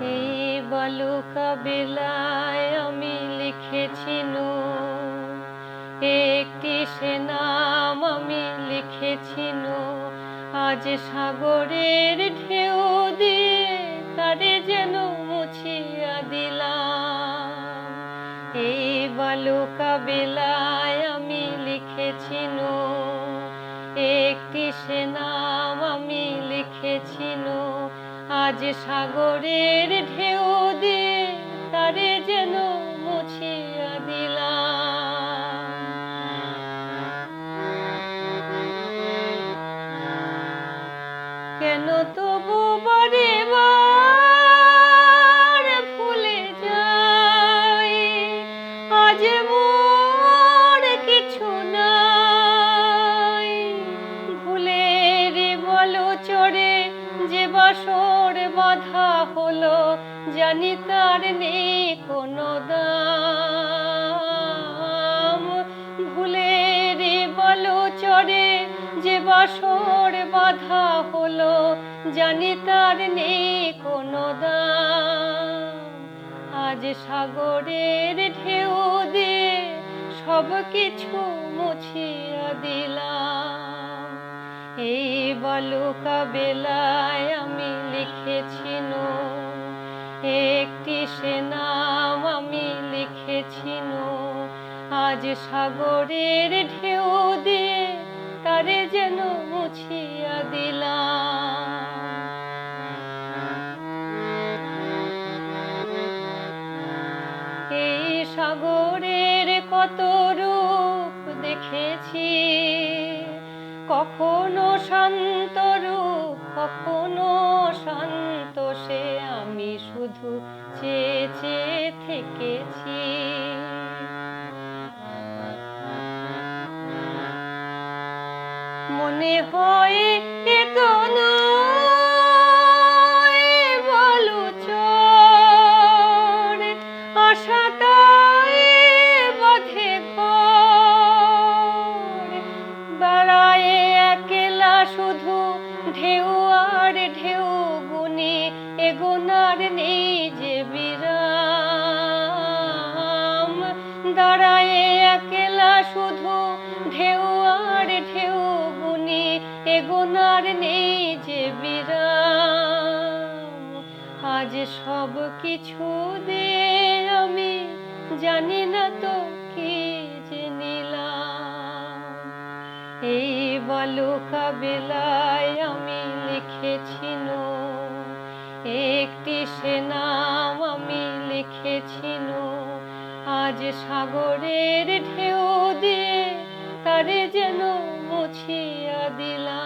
এই বালুকা বেলায় আমি লিখেছিল একটি সে নাম আমি লিখেছিল আজ সাগরের ঢেউ দিয়ে তারে যেন মুছিয়া দিলাম। এই বালুকা বেলায় আমি লিখেছিল একটি সে নাম আমি লিখেছিল আজ সাগরের ঢেউ দিয়ে তারে যেন মুছিয়া দিলাম। কেন তবু বারে বলো চড়ে যে বাসর বাধা হলো, জানি তার নেই কোনো দাম। ভুলে রে বলো চড়ে যে বাসর বাধা হলো, জানি তার নেই কোনো দাম। আজ সাগরের ঢেউ দিয়ে সব কিছু মুছিয়া দিলাম। এই বালুকা বেলায় আমি লিখেছিল একটি সে নাম আমি লিখেছিল আজ সাগরের ঢেউ দিয়ে তারে যেন মুছিয়া দিলাম। এই সাগরের কত রূপ দেখেছি। কখনো শান্ত রূপ কখনো শান্ত সে আমি শুধু চেয়ে চেয়ে থেকেছি। মনে হয় এ শুধু ঢেউ আর ঢেউ গুনি এগোনার নেই যে বিরাম। দাঁড়ায় একলা শুধু ঢেউ আর ঢেউ গুনি এগোনার নেই যে বিরাম। আজ সব কিছু দে আমি জানি না তো বালুকা আমি নো একটি সে নাম আমি লিখেছিল আজ সাগরের ঢেউ দিয়ে তারে যেন মুছিয়া দিলাম।